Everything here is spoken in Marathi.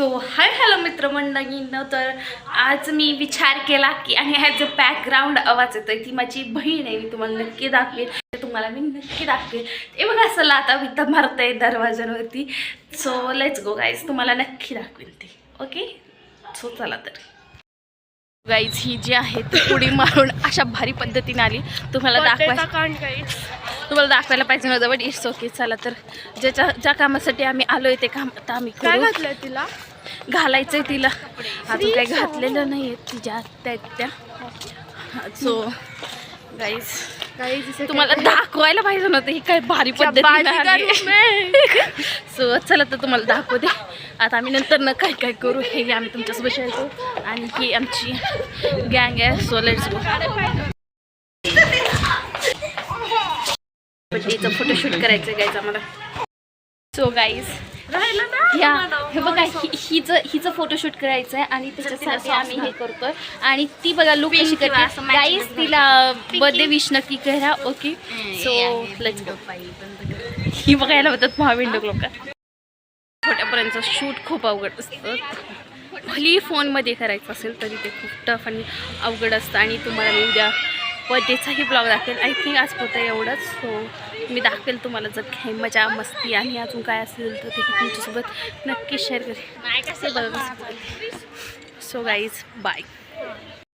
So hi hello मित्रमंडळींनो. तर आज मी विचार केला की आणि ह्या जो बॅकग्राऊंड आवाज येतोय ती माझी बहीण आहे मी तुम्हाला नक्की दाखवेल. तुम्हाला मी नक्की दाखवेल. ते बघा असं आता मी तर मारतंय दरवाजांवरती सो लेट्स गो गाईज तुम्हाला नक्की दाखवेल ते. ओके सो चला तर. गाईज ही जी आहे ती उडी मारून अशा भारी पद्धतीने आली. तुम्हाला दाखवाय तुम्हाला दाखवायला पाहिजे नव्हतं बट इट्स ओके चला तर. ज्याच्या ज्या कामासाठी आम्ही आलोय ते काम आता आम्ही काय करू. घातलंय तिला घालायचंय तिला. अजून काही घातलेलं नाही आहे तिच्या आत्या आहेत त्या सो गाईज तुम्हाला दाखवायला पाहिजे नव्हतं ही काय भारी पद्धती सो चला तर तुम्हाला दाखवते आता आम्ही नंतर न काय काय करू हे आम्ही तुमच्यासोबत शेअर करू. आणि ही आमची गँग आहे सो लेट्स गो बड्डेचं फोटोशूट करायचं गायचं आम्हाला. सो गाईज ह्या हे बघा हि- हिचं हिचं फोटोशूट करायचं आहे आणि त्याच्यासाठी आम्ही हे करतोय. आणि ती बघा लुक कशी करते. गाईज तिला बर्थडे विश नक्की करा ओके सो लेट्स गो ही बघायला होतात महाविंडो लोक छोट्यापर्यंत शूट खूप अवघड असतं. भली फोनमध्ये करायचं असेल तरी ते खूप टफ आणि अवघड असतं. आणि तुम्हाला मी उद्या बर्थडेचाही ब्लॉग दाखवेल. आय थिंक आज होतं एवढंच. सो मी दाखवेल तुम्हाला जर काही मजा मस्ती आणि अजून काय असेल तर ते तुमच्यासोबत नक्की शेअर करेन. So guys bye